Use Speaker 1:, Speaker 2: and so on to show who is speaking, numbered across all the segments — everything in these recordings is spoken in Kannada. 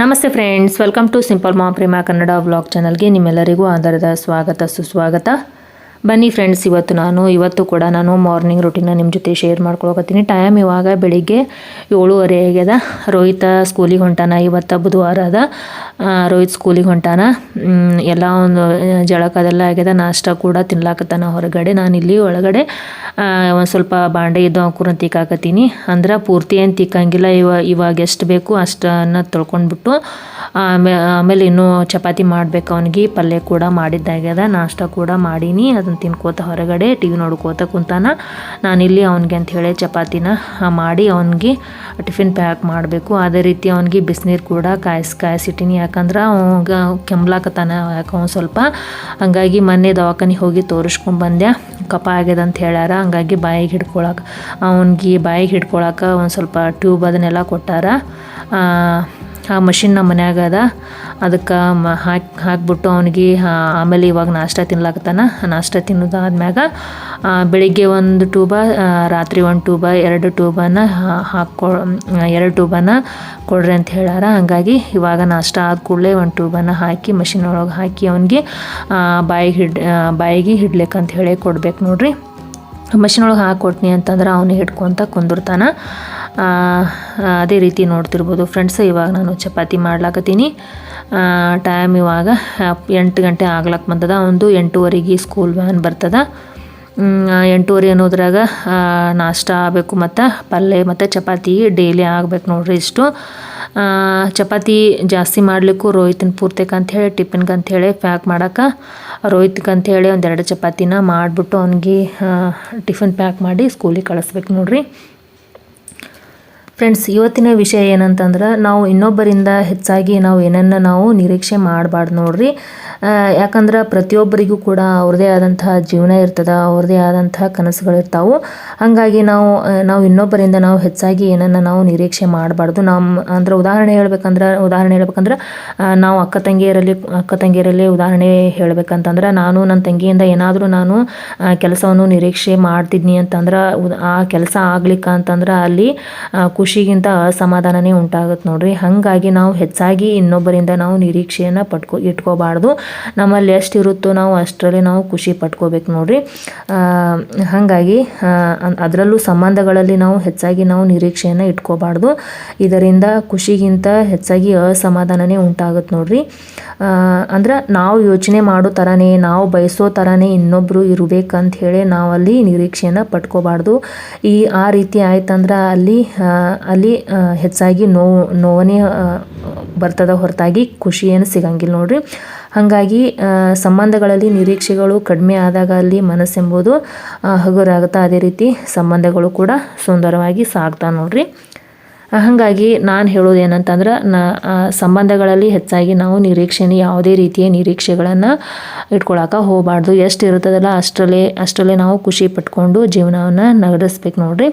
Speaker 1: ನಮಸ್ತೆ ಫ್ರೆಂಡ್ಸ್ ವೆಲ್ಕಮ್ ಟು ಸಿಂಪಲ್ ಮಾ ಪ್ರೇಮ ಕನ್ನಡ ವ್ಲಾಗ್ ಚಾನಲ್ಗೆ ನಿಮ್ಮೆಲ್ಲರಿಗೂ ಆಧಾರದ ಸ್ವಾಗತ ಸುಸ್ವಾಗತ. ಬನ್ನಿ ಫ್ರೆಂಡ್ಸ್ ಇವತ್ತು ನಾನು, ಇವತ್ತು ಕೂಡ ನಾನು ಮಾರ್ನಿಂಗ್ ರುಟೀನ ನಿಮ್ಮ ಜೊತೆ ಶೇರ್ ಮಾಡ್ಕೊಳಕತ್ತೀನಿ. ಟೈಮ್ ಇವಾಗ ಬೆಳಿಗ್ಗೆ ಏಳುವರೆ ಆಗ್ಯದ. ರೋಹಿತ ಸ್ಕೂಲಿಗೆ ಹೊಂಟಾನ ಇವತ್ತು ಬುಧವಾರ ಅದ. ರೋಹಿತ್ ಸ್ಕೂಲಿಗೆ ಹೊಂಟಾನ. ಎಲ್ಲ ಒಂದು ಜಳಕ ಅದೆಲ್ಲ ಆಗ್ಯದ. ನಾಷ್ಟ ಕೂಡ ತಿನ್ಲಾಕತ್ತಾನ ಹೊರಗಡೆ. ನಾನು ಇಲ್ಲಿ ಒಳಗಡೆ ಒಂದು ಸ್ವಲ್ಪ ಬಾಂಡೆ ಇದ್ದು ಅಂಕುರನ್ನ ತಿಕ್ಕಾಕತ್ತೀನಿ. ಅಂದ್ರೆ ಪೂರ್ತಿ ಏನು ತಿಕ್ಕಂಗಿಲ್ಲ, ಇವ, ಇವಾಗ ಎಷ್ಟು ಬೇಕು ಅಷ್ಟನ್ನು ತೊಳ್ಕೊಂಡ್ಬಿಟ್ಟು ಆಮೇಲೆ ಇನ್ನೂ ಚಪಾತಿ ಮಾಡ್ಬೇಕು ಅವನಿಗೆ. ಪಲ್ಯ ಕೂಡ ಮಾಡಿದ್ದಾಗ್ಯದ. ನಾಷ್ಟ ಕೂಡ ಮಾಡೀನಿ. ಅದನ್ನು ತಿನ್ಕೋತ ಹೊರಗಡೆ ಟಿ ವಿ ನೋಡ್ಕೋತ ಕುಂತಾನ. ನಾನಿಲ್ಲಿ ಅವನಿಗೆ ಹೇಳಿ ಚಪಾತಿನ ಮಾಡಿ ಅವನಿಗೆ ಟಿಫಿನ್ ಪ್ಯಾಕ್ ಮಾಡಬೇಕು. ಅದೇ ರೀತಿ ಅವನಿಗೆ ಬಿಸಿನೀರು ಕೂಡ ಕಾಯಿಸಿ, ಕಾಯಿಸಿಟ್ಟಿನಿ. ಯಾಕಂದ್ರೆ ಅವಾಗ ಕೆಮ್ಲಾಕತ್ತಾನ ಯಾಕೆ ಅವ್ನು ಸ್ವಲ್ಪ. ಹಂಗಾಗಿ ಮೊನ್ನೆ ದವಾಖಾನೆ ಹೋಗಿ ತೋರಿಸ್ಕೊಂಡು ಬಂದೆ ಕಪ ಆಗ್ಯದ ಅಂತ ಹೇಳ್ಯಾರ. ಹಂಗಾಗಿ ಬಾಯಿಗೆ ಹಿಡ್ಕೊಳಕ್ಕೆ ಅವನಿಗೆ ಬಾಯಿಗೆ ಹಿಡ್ಕೊಳಕ್ಕೆ ಒಂದು ಸ್ವಲ್ಪ ಟ್ಯೂಬ್ ಅದನ್ನೆಲ್ಲ ಕೊಟ್ಟಾರ. ಆ, ಮಷಿನ್ ನಮ್ಮ ಮನ್ಯಾಗ ಅದ. ಅದಕ್ಕೆ ಮ ಹಾಕಿ ಹಾಕ್ಬಿಟ್ಟು ಅವನಿಗೆ ಆಮೇಲೆ ಇವಾಗ ನಾಷ್ಟ ತಿನ್ಲಾಕತ್ತಾನ. ನಾಷ್ಟ ತಿನ್ನೋದಾದ್ಮ್ಯಾಗ ಬೆಳಿಗ್ಗೆ ಒಂದು ಟ್ಯೂಬ ರಾತ್ರಿ ಒಂದು ಟ್ಯೂಬ ಎರಡು ಟೂಬನ ಹಾಕೊ ಎರಡು ಟೂಬನ ಕೊಡ್ರಿ ಅಂತ ಹೇಳಾರ ಹಂಗಾಗಿ ಇವಾಗ ನಾಷ್ಟ ಆದ ಕೂಡಲೇ ಒಂದು ಟ್ಯೂಬನ್ನು ಹಾಕಿ ಮಷಿನ್ ಒಳಗೆ ಹಾಕಿ ಅವನಿಗೆ ಬಾಯಿಗೆ ಹಿಡ್ ಬಾಯಿಗೆ ಹಿಡ್ಲಿಕ್ಕಂತ ಹೇಳಿ ಕೊಡ್ಬೇಕು ನೋಡ್ರಿ. ಮಷಿನ್ ಒಳಗೆ ಹಾಕಿ ಕೊಡ್ತೀನಿ ಅಂತಂದ್ರೆ ಅವನು ಹಿಡ್ಕೊತ ಕುಂದಿರ್ತಾನ. ಅದೇ ರೀತಿ ನೋಡ್ತಿರ್ಬೋದು. ಫ್ರೆಂಡ್ಸ್ ಇವಾಗ ನಾನು ಚಪಾತಿ ಮಾಡ್ಲಾಕತ್ತೀನಿ. ಟೈಮ್ ಇವಾಗ ಎಂಟು ಗಂಟೆ ಆಗ್ಲಕ್ಕ ಬಂದದ. ಒಂದು ಎಂಟೂವರೆಗೆ ಸ್ಕೂಲ್ ವ್ಯಾನ್ ಬರ್ತದ. ಎಂಟೂವರೆ ಅನ್ನೋದ್ರಾಗ ನಾಷ್ಟ ಆಗಬೇಕು ಮತ್ತು ಪಲ್ಯ ಮತ್ತು ಚಪಾತಿ ಡೈಲಿ ಆಗ್ಬೇಕು ನೋಡ್ರಿ ಇಷ್ಟು. ಚಪಾತಿ ಜಾಸ್ತಿ ಮಾಡಲಿಕ್ಕೂ ರೋಹಿತನ ಪೂರ್ತಕ್ಕೆ ಅಂಥೇಳಿ ಟಿಫಿನ್ಗೆ ಅಂಥೇಳಿ ಪ್ಯಾಕ್ ಮಾಡೋಕೆ ರೋಹಿತ್ಗೆ ಅಂಥೇಳಿ ಒಂದೆರಡು ಚಪಾತಿನ ಮಾಡಿಬಿಟ್ಟು ಅವನಿಗೆ ಟಿಫಿನ್ ಪ್ಯಾಕ್ ಮಾಡಿ ಸ್ಕೂಲಿಗೆ ಕಳಿಸ್ಬೇಕು ನೋಡ್ರಿ. ಫ್ರೆಂಡ್ಸ್ ಇವತ್ತಿನ ವಿಷಯ ಏನಂತಂದ್ರೆ, ನಾವು ಇನ್ನೊಬ್ಬರಿಂದ ಹೆಚ್ಚಾಗಿ ನಾವು ಏನನ್ನ ನಾವು ನಿರೀಕ್ಷೆ ಮಾಡಬಾರ್ದು ನೋಡ್ರಿ. ಯಾಕಂದ್ರೆ ಪ್ರತಿಯೊಬ್ಬರಿಗೂ ಕೂಡ ಅವ್ರದ್ದೇ ಆದಂತಹ ಜೀವನ ಇರ್ತದೆ ಅವ್ರದ್ದೇ ಆದಂತಹ ಕನಸುಗಳಿರ್ತಾವೆ ಹಾಗಾಗಿ ನಾವು ನಾವು ಇನ್ನೊಬ್ಬರಿಂದ ನಾವು ಹೆಚ್ಚಾಗಿ ಏನನ್ನ ನಾವು ನಿರೀಕ್ಷೆ ಮಾಡಬಾರ್ದು. ನಮ್ಮ ಅಂದ್ರೆ ಉದಾಹರಣೆ ಹೇಳ್ಬೇಕಂದ್ರೆ ಉದಾಹರಣೆ ಹೇಳ್ಬೇಕಂದ್ರೆ ನಾವು ಅಕ್ಕ ತಂಗಿಯರಲ್ಲಿ ಅಕ್ಕ ತಂಗಿಯರಲ್ಲಿ ಉದಾಹರಣೆ ಹೇಳ್ಬೇಕಂತಂದ್ರೆ, ನಾನು ನನ್ನ ತಂಗಿಯಿಂದ ಏನಾದರೂ ನಾನು ಕೆಲಸವನ್ನು ನಿರೀಕ್ಷೆ ಮಾಡ್ತಿದ್ನಿ ಅಂತಂದ್ರೆ ಆ ಕೆಲಸ ಆಗ್ಲಿಕ್ಕ ಅಂತಂದ್ರೆ ಅಲ್ಲಿ ಖುಷಿಗಿಂತ ಅಸಮಾಧಾನನೇ ಉಂಟಾಗುತ್ತೆ ನೋಡ್ರಿ. ಹಾಗಾಗಿ ನಾವು ಹೆಚ್ಚಾಗಿ ಇನ್ನೊಬ್ಬರಿಂದ ನಾವು ನಿರೀಕ್ಷೆಯನ್ನು ಪಟ್ಕೊ, ಇಟ್ಕೋಬಾರ್ದು. ನಮ್ಮಲ್ಲಿ ಎಷ್ಟು ಇರುತ್ತೋ ನಾವು ಅಷ್ಟರಲ್ಲಿ ನಾವು ಖುಷಿ ಪಟ್ಕೋಬೇಕು ನೋಡ್ರಿ. ಹಾಗಾಗಿ ಅದರಲ್ಲೂ ಸಂಬಂಧಗಳಲ್ಲಿ ನಾವು ಹೆಚ್ಚಾಗಿ ನಾವು ನಿರೀಕ್ಷೆಯನ್ನು ಇಟ್ಕೋಬಾರ್ದು. ಇದರಿಂದ ಖುಷಿಗಿಂತ ಹೆಚ್ಚಾಗಿ ಅಸಮಾಧಾನನೇ ಉಂಟಾಗುತ್ತೆ ನೋಡ್ರಿ. ಅಂದ್ರೆ ನಾವು ಯೋಚನೆ ಮಾಡೋ ಥರನೇ ನಾವು ಬಯಸೋ ಥರನೇ ಇನ್ನೊಬ್ಬರು ಇರಬೇಕಂತ ಹೇಳಿ ನಾವಲ್ಲಿ ನಿರೀಕ್ಷೆಯನ್ನು ಪಟ್ಕೋಬಾರ್ದು. ಈ, ಆ ರೀತಿ ಆಯ್ತಂದ್ರೆ ಅಲ್ಲಿ ಅಲ್ಲಿ ಹೆಚ್ಚಾಗಿ ನೋವು ನೋವನೇ ಬರ್ತದ ಹೊರತಾಗಿ ಖುಷಿ ಏನು ಸಿಗಂಗಿಲ್ಲ ನೋಡ್ರಿ. ಹಾಗಾಗಿ ಸಂಬಂಧಗಳಲ್ಲಿ ನಿರೀಕ್ಷೆಗಳು ಕಡಿಮೆ ಆದಾಗ ಅಲ್ಲಿ ಮನಸ್ಸೆಂಬುದು ಹಗುರಾಗುತ್ತೆ ಅದೇ ರೀತಿ ಸಂಬಂಧಗಳು ಕೂಡ ಸುಂದರವಾಗಿ ಸಾಗ್ತಾ ನೋಡ್ರಿ. ಹಾಗಾಗಿ ನಾನು ಹೇಳೋದು ಏನಂತಂದ್ರೆ, ನಾ ಸಂಬಂಧಗಳಲ್ಲಿ ಹೆಚ್ಚಾಗಿ ನಾವು ನಿರೀಕ್ಷೆನ ಯಾವುದೇ ರೀತಿಯ ನಿರೀಕ್ಷೆಗಳನ್ನು ಇಟ್ಕೊಳಕ್ಕೆ ಹೋಗಬಾರ್ದು. ಎಷ್ಟು ಇರ್ತದಲ್ಲ ಅಷ್ಟರಲ್ಲೇ ಅಷ್ಟರಲ್ಲೇ ನಾವು ಖುಷಿ ಪಟ್ಕೊಂಡು ಜೀವನವನ್ನು ನಡೆಸ್ಬೇಕು ನೋಡ್ರಿ.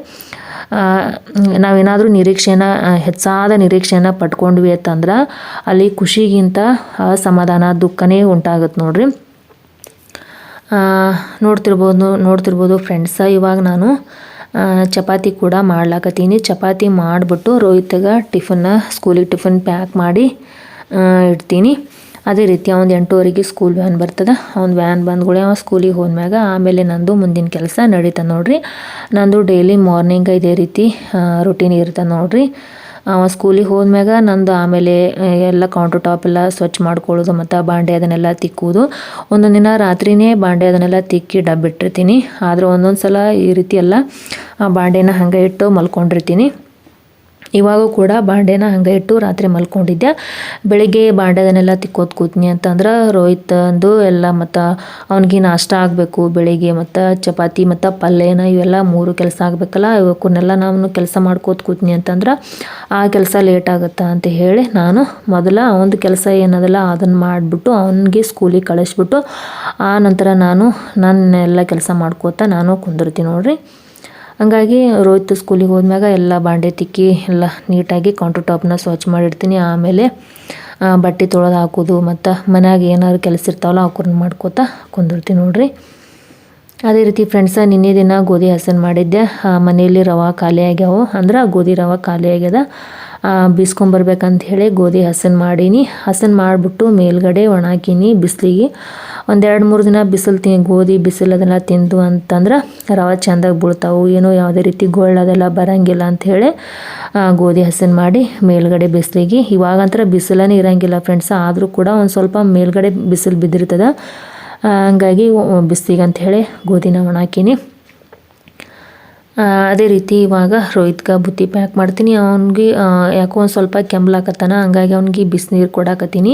Speaker 1: ನಾವೇನಾದರೂ ನಿರೀಕ್ಷೆನ ಹೆಚ್ಚಾದ ನಿರೀಕ್ಷೆನ ಪಟ್ಕೊಂಡ್ವಿ ಅಂತಂದ್ರೆ ಅಲ್ಲಿ ಖುಷಿಗಿಂತ ಅಸಮಾಧಾನ ದುಃಖನೇ ಉಂಟಾಗುತ್ತೆ ನೋಡ್ರಿ. ನೋಡ್ತಿರ್ಬೋದು ನೋಡ್ತಿರ್ಬೋದು ಫ್ರೆಂಡ್ಸ ಇವಾಗ ನಾನು ಚಪಾತಿ ಕೂಡ ಮಾಡ್ಲಾಕತ್ತೀನಿ. ಚಪಾತಿ ಮಾಡಿಬಿಟ್ಟು ರೋಹಿತ್ಗೆ ಟಿಫನ್ನ, ಸ್ಕೂಲಿಗೆ ಟಿಫನ್ ಪ್ಯಾಕ್ ಮಾಡಿ ಇಡ್ತೀನಿ. ಅದೇ ರೀತಿ ಅವ್ನು ಎಂಟೂವರೆಗೆ ಸ್ಕೂಲ್ ವ್ಯಾನ್ ಬರ್ತದೆ. ಅವ್ನು ವ್ಯಾನ್ ಬಂದ್ಗಳೇ ಅವ ಸ್ಕೂಲಿಗೆ ಹೋದ್ಮ್ಯಾಗ ಆಮೇಲೆ ನಂದು ಮುಂದಿನ ಕೆಲಸ ನಡೀತದೆ ನೋಡ್ರಿ. ನಂದು ಡೈಲಿ ಮಾರ್ನಿಂಗ್ ಇದೇ ರೀತಿ ರುಟೀನ್ ಇರ್ತದೆ ನೋಡ್ರಿ. ಸ್ಕೂಲಿಗೆ ಹೋದ್ಮ್ಯಾಗ ನಂದು ಆಮೇಲೆ ಎಲ್ಲ ಕೌಂಟರ್ ಟಾಪ್ ಎಲ್ಲ ಸ್ವಚ್ಛ ಮಾಡ್ಕೊಳ್ಳೋದು ಮತ್ತು ಬಾಂಡೆ ಅದನ್ನೆಲ್ಲ ತಿಕ್ಕುವುದು. ಒಂದೊಂದು ದಿನ ರಾತ್ರಿನೇ ಬಾಂಡೆ ಅದನ್ನೆಲ್ಲ ತಿಕ್ಕಿ ಡಬ್ಬಿಟ್ಟಿರ್ತೀನಿ. ಆದರೆ ಒಂದೊಂದು ಸಲ ಈ ರೀತಿ ಎಲ್ಲ, ಆ, ಬಾಂಡೆನ ಹಾಗೆ ಇಟ್ಟು ಮಲ್ಕೊಂಡಿರ್ತೀನಿ. ಇವಾಗೂ ಕೂಡ ಬಾಂಡೆನ ಹಂಗೆ ಇಟ್ಟು ರಾತ್ರಿ ಮಲ್ಕೊಂಡಿದ್ದೆ. ಬೆಳಿಗ್ಗೆ ಬಾಂಡೆದನ್ನೆಲ್ಲ ತಿಕ್ಕೋದು ಕೂತ್ನಿ ಅಂತಂದ್ರೆ ರೋಹಿತ್ ಅಂದು ಎಲ್ಲ ಮತ್ತು ಅವ್ನಿಗೆ ನಾಷ್ಟ ಆಗಬೇಕು, ಬೆಳಿಗ್ಗೆ ಮತ್ತು ಚಪಾತಿ ಮತ್ತು ಪಲ್ಯನ ಇವೆಲ್ಲ ಮೂರು ಕೆಲಸ ಆಗಬೇಕಲ್ಲ ಇವಕ್ಕನ್ನೆಲ್ಲ ನಾನು ಕೆಲಸ ಮಾಡ್ಕೋತ ಕೂತ್ನಿ ಅಂತಂದ್ರೆ ಆ ಕೆಲಸ ಲೇಟ್ ಆಗುತ್ತೆ ಅಂತ ಹೇಳಿ ನಾನು ಮೊದಲ ಒಂದು ಕೆಲಸ ಏನದಲ್ಲ ಅದನ್ನು ಮಾಡಿಬಿಟ್ಟು ಅವನಿಗೆ ಸ್ಕೂಲಿಗೆ ಕಳಿಸ್ಬಿಟ್ಟು ಆ ನಂತರ ನಾನು ನನ್ನೆಲ್ಲ ಕೆಲಸ ಮಾಡ್ಕೋತ ನಾನು ಕುಂದಿರ್ತೀನಿ ನೋಡ್ರಿ. ಹಂಗಾಗಿ ರೋಹಿತ್ ಸ್ಕೂಲಿಗೆ ಹೋದ್ಮ್ಯಾಗ ಎಲ್ಲ ಬಾಂಡೆ ತಿಕ್ಕಿ ಎಲ್ಲ ನೀಟಾಗಿ ಕೌಂಟರ್ ಟಾಪ್ನ ಸ್ವಚ್ಛ ಮಾಡಿರ್ತೀನಿ ಆಮೇಲೆ ಬಟ್ಟೆ ತೊಳೆದು ಹಾಕೋದು ಮತ್ತು ಮನ್ಯಾಗ ಏನಾದ್ರು ಕೆಲಸ ಇರ್ತಾವಲ್ಲ ಅವ್ಕನ್ನ ಮಾಡ್ಕೋತಾ ಕುಂದಿರ್ತೀನಿ ನೋಡಿರಿ. ಅದೇ ರೀತಿ ಫ್ರೆಂಡ್ಸ ನಿನ್ನೆ ದಿನ ಗೋಧಿ ಹಸನ್ ಮಾಡಿದ್ದೆ. ಮನೆಯಲ್ಲಿ ರವೆ ಖಾಲಿ ಆಗ್ಯಾವು. ಅಂದ್ರೆ ಗೋಧಿ ರವೆ ಖಾಲಿ ಆಗ್ಯದ. ಬೀಸ್ಕೊಂಬರ್ಬೇಕಂತ ಹೇಳಿ ಗೋಧಿ ಹಸನ್ ಮಾಡೀನಿ. ಹಸನ್ ಮಾಡಿಬಿಟ್ಟು ಮೇಲ್ಗಡೆ ಒಣಾಕೀನಿ ಬಿಸಿಲಿಗೆ. ಒಂದೆರಡು ಮೂರು ದಿನ ಬಿಸಿಲು ತಿ ಗೋಧಿ ಬಿಸಿಲು ಅದೆಲ್ಲ ತಿಂದು ಅಂತಂದ್ರೆ ರವೆ ಚೆಂದಾಗಿ ಬೀಳ್ತಾವು. ಏನೋ ಯಾವುದೇ ರೀತಿ ಅದೆಲ್ಲ ಬರೋಂಗಿಲ್ಲ ಅಂಥೇಳಿ ಗೋಧಿ ಹಸನ್ ಮಾಡಿ ಮೇಲ್ಗಡೆ ಬಿಸಿಲಿಗೆ. ಇವಾಗಂತರ ಬಿಸಿಲನೇ ಇರೋಂಗಿಲ್ಲ ಫ್ರೆಂಡ್ಸ್. ಆದರೂ ಕೂಡ ಒಂದು ಸ್ವಲ್ಪ ಮೇಲ್ಗಡೆ ಬಿಸಿಲು ಬಿದ್ದಿರ್ತದೆ. ಹಂಗಾಗಿ ಬಿಸಿಲಿಗೆ ಅಂಥೇಳಿ ಗೋಧಿನ ಒಣಾಕೀನಿ. ಅದೇ ರೀತಿ ಇವಾಗ ರೋಹಿತ್ಗೆ ಬುತ್ತಿ ಪ್ಯಾಕ್ ಮಾಡ್ತೀನಿ. ಅವ್ನಿಗೆ ಯಾಕೋ ಒಂದು ಸ್ವಲ್ಪ ಕೆಂಬ್ಲಾಕತ್ತಾನ ಹಂಗಾಗಿ ಅವ್ನಿಗೆ ಬಿಸಿನೀರು ಕೊಡಾಕತ್ತೀನಿ.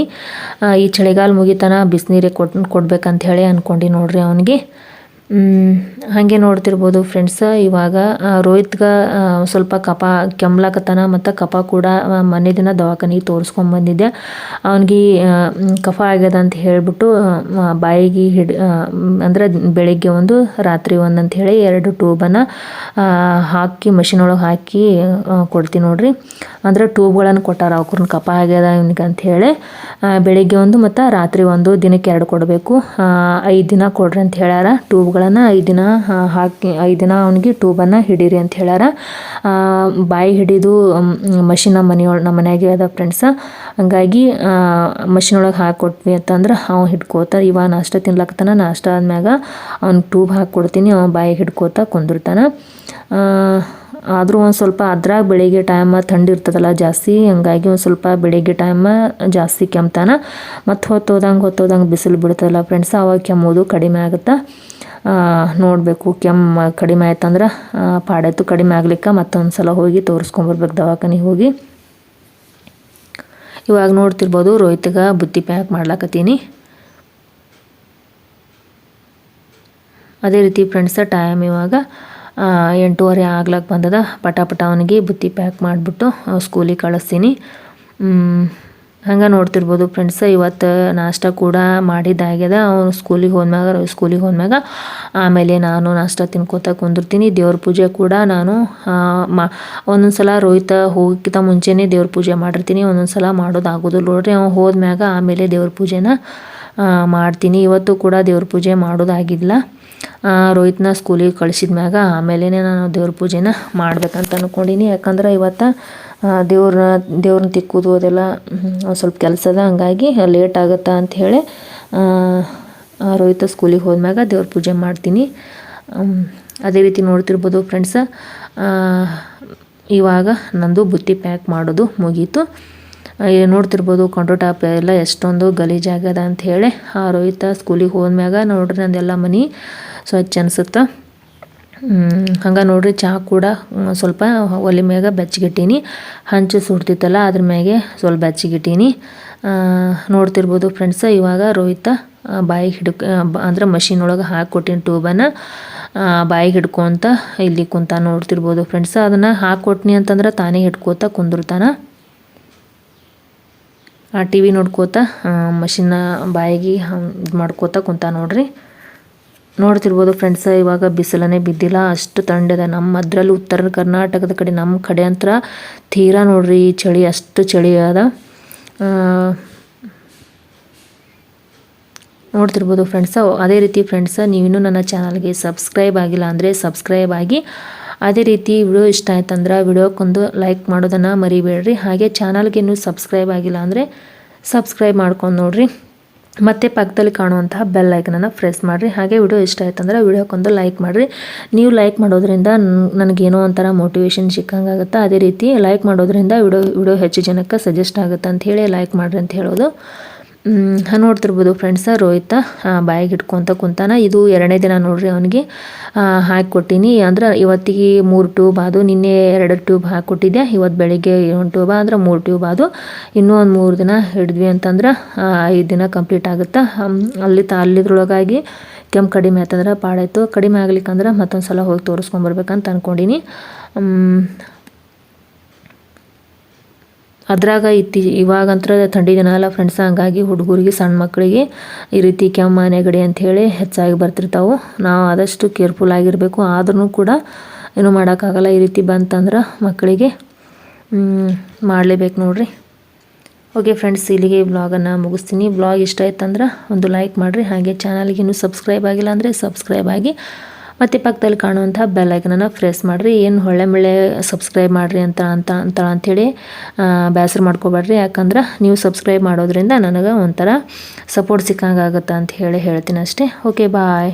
Speaker 1: ಈ ಚಳಿಗಾಲ ಮುಗಿತನ ಬಿಸಿನೀರೇ ಕೊಟ್ಟು ಕೊಡ್ಬೇಕಂತ ಹೇಳಿ ಅಂದ್ಕೊಂಡು ನೋಡ್ರಿ ಅವನಿಗೆ. ಹಾಗೆ ನೋಡ್ತಿರ್ಬೋದು ಫ್ರೆಂಡ್ಸ್ ಇವಾಗ ರೋಹಿತ್ಗೆ ಸ್ವಲ್ಪ ಕಪ, ಕೆಮ್ಲಾಕತ್ತಾನ ಮತ್ತು ಕಫ ಕೂಡ ಮನೆ ದಿನ ದವಾಖಾನಿಗೆ ತೋರಿಸ್ಕೊಂಬಂದಿದ್ದೆ ಅವನಿಗೆ ಕಫ ಆಗ್ಯದ ಅಂತ ಹೇಳಿಬಿಟ್ಟು ಬಾಯಿಗೆ ಹಿಡ್ ಅಂದ್ರೆ ಬೆಳಿಗ್ಗೆ ಒಂದು, ರಾತ್ರಿ ಒಂದು ಅಂತ ಹೇಳಿ ಎರಡು ಟ್ಯೂಬನ್ನು ಹಾಕಿ ಮಷಿನ್ ಒಳಗೆ ಹಾಕಿ ಕೊಡ್ತೀನಿ ನೋಡ್ರಿ. ಅಂದ್ರೆ ಟ್ಯೂಬ್ಗಳನ್ನು ಕೊಟ್ಟಾರ ಅವ್ರನ್ನ ಕಫ ಆಗ್ಯದ ಇವನಿಗೆ ಹೇಳಿ. ಬೆಳಿಗ್ಗೆ ಒಂದು ಮತ್ತು ರಾತ್ರಿ ಒಂದು ದಿನಕ್ಕೆ ಎರಡು ಕೊಡಬೇಕು. ಐದು ದಿನ ಕೊಡ್ರಿ ಅಂತ ಹೇಳ್ಯಾರ. ಟ್ಯೂಬ್ಗಳನ್ನು ಐದು ದಿನ ಹಾಕಿ, ಐದು ದಿನ ಅವನಿಗೆ ಟ್ಯೂಬನ್ನು ಹಿಡೀರಿ ಅಂತ ಹೇಳ್ಯಾರ. ಬಾಯಿ ಹಿಡಿದು ಮಷಿನ್ ನಮ್ಮ ಮನೆಯೊಳಗೆ ನಮ್ಮ ಮನೆಯಾಗೆ ಅದ ಫ್ರೆಂಡ್ಸ ಹಂಗಾಗಿ ಮಷಿನ್ ಒಳಗೆ ಹಾಕಿ ಅಂತಂದ್ರೆ ಅವ್ನು ಹಿಡ್ಕೋತ ಇವ ನಾಷ್ಟ ತಿನ್ಲಕ್ತಾನ ನಾಷ್ಟ ಆದ್ಮ್ಯಾಗ ಅವ್ನಿಗೆ ಟ್ಯೂಬ್ ಹಾಕಿ ಕೊಡ್ತೀನಿ ಬಾಯಿ ಹಿಡ್ಕೋತ ಕುಂದಿರ್ತಾನ ಆದರೂ ಒಂದು ಸ್ವಲ್ಪ ಅದ್ರಾಗ ಬೆಳಿಗ್ಗೆ ಟೈಮ ಥಂಡಿ ಇರ್ತದಲ್ಲ ಜಾಸ್ತಿ, ಹಂಗಾಗಿ ಒಂದು ಸ್ವಲ್ಪ ಬೆಳಿಗ್ಗೆ ಟೈಮ ಜಾಸ್ತಿ ಕೆಮ್ತಾನ. ಮತ್ತು ಹೊತ್ತೋದಂಗೆ ಹೊತ್ತೋದಂಗೆ ಬಿಸಿಲು ಬಿಡ್ತದಲ್ಲ ಫ್ರೆಂಡ್ಸ್ ಅವಾಗ ಕೆಮ್ಮೋದು ಕಡಿಮೆ ಆಗುತ್ತೆ. ನೋಡಬೇಕು. ಕೆಮ್ಮು ಕಡಿಮೆ ಆಯ್ತಂದ್ರೆ ಪಾಡೆತ್ತು ಕಡಿಮೆ ಆಗ್ಲಿಕ್ಕೆ ಮತ್ತೊಂದು ಸಲ ಹೋಗಿ ತೋರಿಸ್ಕೊಂಬರ್ಬೇಕು ದವಾಖಾನಿಗೆ ಹೋಗಿ. ಇವಾಗ ನೋಡ್ತಿರ್ಬೋದು ರೋಹಿತ್ಗೆ ಬುತ್ತಿ ಪ್ಯಾಕ್ ಮಾಡ್ಲಾಕತ್ತೀನಿ. ಅದೇ ರೀತಿ ಫ್ರೆಂಡ್ಸ, ಟೈಮ್ ಇವಾಗ ಎಂಟೂವರೆ ಆಗ್ಲಕ್ಕೆ ಬಂದದ. ಪಟ ಪಟ ಅವನಿಗೆ ಬುತ್ತಿ ಪ್ಯಾಕ್ ಮಾಡಿಬಿಟ್ಟು ಸ್ಕೂಲಿಗೆ ಕಳಿಸ್ತೀನಿ. ಹಂಗೆ ನೋಡ್ತಿರ್ಬೋದು ಫ್ರೆಂಡ್ಸ್ ಇವತ್ತು ನಾಷ್ಟ ಕೂಡ ಮಾಡಿದ್ದಾಗ್ಯದ. ಅವನು ಸ್ಕೂಲಿಗೆ ಹೋದ್ಮ್ಯಾಗ ಸ್ಕೂಲಿಗೆ ಹೋದ್ಮ್ಯಾಗ, ಆಮೇಲೆ ನಾನು ನಾಷ್ಟ ತಿನ್ಕೋತ ಕುಂದಿರ್ತೀನಿ. ದೇವ್ರ ಪೂಜೆ ಕೂಡ ನಾನು ಮಾ ಒಂದೊಂದು ಸಲ ರೋಹಿತ ಹೋಗಿಕ್ಕಿಂತ ಮುಂಚೆನೇ ದೇವ್ರ ಪೂಜೆ ಮಾಡಿರ್ತೀನಿ. ಒಂದೊಂದು ಸಲ ಮಾಡೋದಾಗೋದು ನೋಡ್ರಿ. ಅವ್ನು ಹೋದ್ಮ್ಯಾಗ, ಆಮೇಲೆ ದೇವ್ರ ಪೂಜೆನ ಮಾಡ್ತೀನಿ. ಇವತ್ತು ಕೂಡ ದೇವ್ರ ಪೂಜೆ ಮಾಡೋದಾಗಿಲ್ಲ. ರೋಹಿತ್ನ ಸ್ಕೂಲಿಗೆ ಕಳಿಸಿದ ಮ್ಯಾಗ ಆಮೇಲೆ ನಾನು ದೇವ್ರ ಪೂಜೆನ ಮಾಡ್ಬೇಕಂತ ಅಂದ್ಕೊಂಡೀನಿ ಯಾಕಂದ್ರೆ ಇವತ್ತು ದೇವ್ರ ದೇವ್ರನ್ನ ತಿಕ್ಕೋದು ಅದೆಲ್ಲ ಸ್ವಲ್ಪ ಕೆಲಸ ಅದ, ಹಂಗಾಗಿ ಲೇಟ್ ಆಗುತ್ತಾ ಅಂಥೇಳಿ ರೋಹಿತ ಸ್ಕೂಲಿಗೆ ಹೋದ್ಮ್ಯಾಗ ದೇವ್ರ ಪೂಜೆ ಮಾಡ್ತೀನಿ. ಅದೇ ರೀತಿ ನೋಡ್ತಿರ್ಬೋದು ಫ್ರೆಂಡ್ಸ ಇವಾಗ ನಂದು ಬುತ್ತಿ ಪ್ಯಾಕ್ ಮಾಡೋದು ಮುಗೀತು. ನೋಡ್ತಿರ್ಬೋದು ಕಂಟ್ರೋ ಟಾಪ್ ಎಲ್ಲ ಎಷ್ಟೊಂದು ಗಲೀಜಾಗ್ಯದ ಅಂಥೇಳಿ ಆ ರೋಹಿತ ಸ್ಕೂಲಿಗೆ ಹೋದ್ಮ್ಯಾಗ ನೋಡ್ರಿ ನಂದೆಲ್ಲ ಮನೆ, ಸ್ವಚ್ಛ ಅನ್ಸುತ್ತೆ. ಹಂಗೆ ನೋಡ್ರಿ ಚಹಾ ಕೂಡ ಸ್ವಲ್ಪ ಒಲೆ ಮ್ಯಾಗ ಬೆಚ್ಚಗಿಟ್ಟೀನಿ. ಹಂಚು ಸುಡ್ತಿತ್ತಲ್ಲ, ಅದ್ರ ಮ್ಯಾಗೆ ಸ್ವಲ್ಪ ಬೆಚ್ಚಗಿಟ್ಟೀನಿ. ನೋಡ್ತಿರ್ಬೋದು ಫ್ರೆಂಡ್ಸ್ ಇವಾಗ ರೋಹಿತ ಬಾಯಿಗೆ ಹಿಡ್ಕ ಅಂದ್ರೆ ಮಷಿನ್ ಒಳಗೆ ಹಾಕ್ಕೊಟ್ಟಿನಿ ಟ್ಯೂಬನ್ನು ಬಾಯಿಗೆ ಹಿಡ್ಕೊಂತ ಇಲ್ಲಿ ಕುಂತ ನೋಡ್ತಿರ್ಬೋದು ಫ್ರೆಂಡ್ಸ್ ಅದನ್ನು ಹಾಕ್ಕೊಟ್ನಿ ಅಂತಂದ್ರೆ ತಾನೇ ಹಿಡ್ಕೋತ ಕುಂದಿರ್ತಾನೆ ಆ ಟಿ ವಿ ನೋಡ್ಕೋತ ಮಷಿನ್ನ ಬಾಯಿಗೆ ಇದು ಮಾಡ್ಕೋತ ಕುಂತ ನೋಡ್ರಿ. ನೋಡ್ತಿರ್ಬೋದು ಫ್ರೆಂಡ್ಸ ಇವಾಗ ಬಿಸಿಲನೇ ಬಿದ್ದಿಲ್ಲ, ಅಷ್ಟು ತಂಡಿದೆ. ನಮ್ಮ ಅದರಲ್ಲೂ ಉತ್ತರ ಕರ್ನಾಟಕದ ಕಡೆ ನಮ್ಮ ಕಡೆ ಅಂತರ ತೀರಾ ನೋಡ್ರಿ ಚಳಿ, ಅಷ್ಟು ಚಳಿ ಅದ. ನೋಡ್ತಿರ್ಬೋದು ಫ್ರೆಂಡ್ಸ ಅದೇ ರೀತಿ ಫ್ರೆಂಡ್ಸ ನೀವಿನ್ನೂ ನನ್ನ ಚಾನಲ್ಗೆ ಸಬ್ಸ್ಕ್ರೈಬ್ ಆಗಿಲ್ಲ ಅಂದರೆ ಸಬ್ಸ್ಕ್ರೈಬ್ ಆಗಿ. ಅದೇ ರೀತಿ ವಿಡಿಯೋ ಇಷ್ಟ ಆಯ್ತಂದ್ರೆ ವಿಡಿಯೋಕ್ಕೊಂದು ಲೈಕ್ ಮಾಡೋದನ್ನು ಮರಿಬೇಡ್ರಿ. ಹಾಗೆ ಚಾನಲ್ಗೆ ಇನ್ನೂ ಸಬ್ಸ್ಕ್ರೈಬ್ ಆಗಿಲ್ಲ ಅಂದರೆ ಸಬ್ಸ್ಕ್ರೈಬ್ ಮಾಡ್ಕೊಂಡು ನೋಡಿರಿ. ಮತ್ತು ಪಕ್ಕದಲ್ಲಿ ಕಾಣುವಂತಹ ಬೆಲ್ ಐಕನನ್ನು ಪ್ರೆಸ್ ಮಾಡಿರಿ. ಹಾಗೆ ವಿಡಿಯೋ ಇಷ್ಟ ಆಯ್ತಂದ್ರೆ ವಿಡಿಯೋಕ್ಕೊಂದು ಲೈಕ್ ಮಾಡಿರಿ. ನೀವು ಲೈಕ್ ಮಾಡೋದ್ರಿಂದ ನನಗೇನೋ ಒಂಥರ ಮೋಟಿವೇಶನ್ ಸಿಕ್ಕಂಗಾಗುತ್ತೆ ಅದೇ ರೀತಿ ಲೈಕ್ ಮಾಡೋದ್ರಿಂದ ವಿಡಿಯೋ ವಿಡಿಯೋ ಹೆಚ್ಚು ಜನಕ್ಕೆ ಸಜೆಸ್ಟ್ ಆಗುತ್ತೆ ಅಂತ ಹೇಳಿ ಲೈಕ್ ಮಾಡಿರಿ ಅಂತ ಹೇಳೋದು. ನೋಡ್ತಿರ್ಬೋದು ಫ್ರೆಂಡ್ಸ ರೋಹಿತ ಬಾಯಿಗೆ ಇಟ್ಕೊತ ಕುಂತಾನ. ಇದು ಎರಡನೇ ದಿನ ನೋಡ್ರಿ ಅವನಿಗೆ. ಹಾಕಿ ಕೊಟ್ಟೀನಿ. ಅಂದ್ರೆ ಇವತ್ತಿಗೆ ಮೂರು ಟ್ಯೂಬ್ ಅದು ನಿನ್ನೆ ಎರಡು ಟ್ಯೂಬ್ ಹಾಕಿ ಕೊಟ್ಟಿದ್ದೆ ಇವತ್ತು ಬೆಳಿಗ್ಗೆ ಒಂದು ಟ್ಯೂಬ ಅಂದ್ರೆ ಮೂರು ಟ್ಯೂಬ್ ಅದು ಇನ್ನೂ ಒಂದು ಮೂರು ದಿನ ಹಿಡಿದ್ವಿ ಅಂತಂದ್ರೆ ಐದು ದಿನ ಕಂಪ್ಲೀಟ್ ಆಗುತ್ತೆ. ಅಲ್ಲಿ ತ, ಅಲ್ಲಿದ್ರೊಳಗಾಗಿ ಕೆಮ್ಮು ಕಡಿಮೆ ಆಯ್ತಂದ್ರೆ ಪಾಡಾಯ್ತು. ಕಡಿಮೆ ಆಗ್ಲಿಕ್ಕಂದ್ರೆ ಮತ್ತೊಂದು ಸಲ ಹೋಗಿ ತೋರಿಸ್ಕೊಂಬರ್ಬೇಕಂತ ಅಂದ್ಕೊಂಡೀನಿ ಅದ್ರಾಗ ಇತ್ತಿ ಇವಾಗಂತ್ರ ಥಂಡಿ ದಿನ ಅಲ್ಲ ಫ್ರೆಂಡ್ಸ್ ಹಂಗಾಗಿ ಹುಡುಗರಿಗೆ ಸಣ್ಣ ಮಕ್ಕಳಿಗೆ ಈ ರೀತಿ ಕೆಮ್ಮು, ನೆಗಡಿ ಅಂಥೇಳಿ ಹೆಚ್ಚಾಗಿ ಬರ್ತಿರ್ತಾವೆ. ನಾವು ಆದಷ್ಟು ಕೇರ್ಫುಲ್ ಆಗಿರಬೇಕು. ಆದ್ರೂ ಕೂಡ ಏನು ಮಾಡೋಕ್ಕಾಗಲ್ಲ. ಈ ರೀತಿ ಬಂತಂದ್ರೆ ಮಕ್ಕಳಿಗೆ ಮಾಡಲೇಬೇಕು ನೋಡಿರಿ. ಓಕೆ ಫ್ರೆಂಡ್ಸ್ ಇಲ್ಲಿಗೆ ಬ್ಲಾಗನ್ನು ಮುಗಿಸ್ತೀನಿ. ಬ್ಲಾಗ್ ಇಷ್ಟ ಆಯ್ತಂದ್ರೆ ಒಂದು ಲೈಕ್ ಮಾಡಿರಿ. ಹಾಗೆ ಚಾನಲ್ಗೆ ಇನ್ನೂ ಸಬ್ಸ್ಕ್ರೈಬ್ ಆಗಿಲ್ಲ ಅಂದರೆ ಸಬ್ಸ್ಕ್ರೈಬ್ ಆಗಿ ಮತ್ತು ಪಕ್ಕದಲ್ಲಿ ಕಾಣುವಂಥ ಬೆಲ್ಲೈಕನನ್ನು ಪ್ರೆಸ್ ಮಾಡಿರಿ. ಏನು ಹೊಳ್ಳೆ ಮಳೆ ಸಬ್ಸ್ಕ್ರೈಬ್ ಮಾಡಿರಿ ಅಂತ ಅಂತ ಅಂತ ಅಂಥೇಳಿ ಬೇಸರ ಮಾಡ್ಕೋಬೇಡ್ರಿ. ಯಾಕಂದ್ರೆ ನೀವು ಸಬ್ಸ್ಕ್ರೈಬ್ ಮಾಡೋದ್ರಿಂದ ನನಗೆ ಒಂಥರ ಸಪೋರ್ಟ್ ಸಿಕ್ಕಂಗೆ ಅಂತ ಹೇಳಿ ಹೇಳ್ತೀನಿ ಅಷ್ಟೇ ಓಕೆ ಬಾಯ್